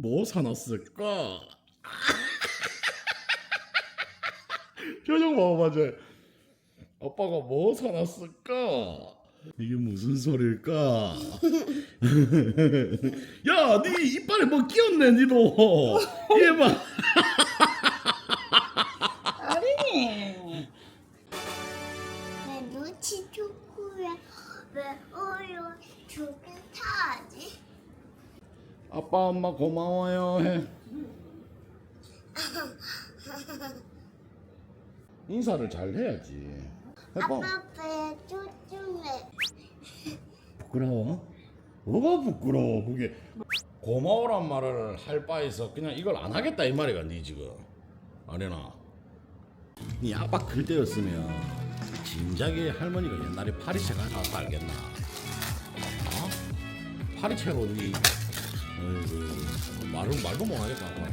뭐 사놨을까? 표정 봐봐 쟤 아빠가 뭐 사놨을까? 이게 무슨 소릴까? 야, 네 이빨에 뭐 끼었네, 니도. 얘 봐. 어린이. 왜 눈치 좋고야? 왜 어려 아빠, 엄마 고마워요. 해. 인사를 잘 해야지. 해봐. 아빠 배 쭈쭈해. 부끄러워? 뭐가 부끄러워? 그게 고마워란 말을 할 바에서 그냥 이걸 안 하겠다 이 말이가 니 지금 아니나? 니 아빠 클 때였으면 진작에 할머니가 옛날에 파리채가 나왔다 알겠나? 어? 파리채로 니 어이구 말은 말도 못하겠다.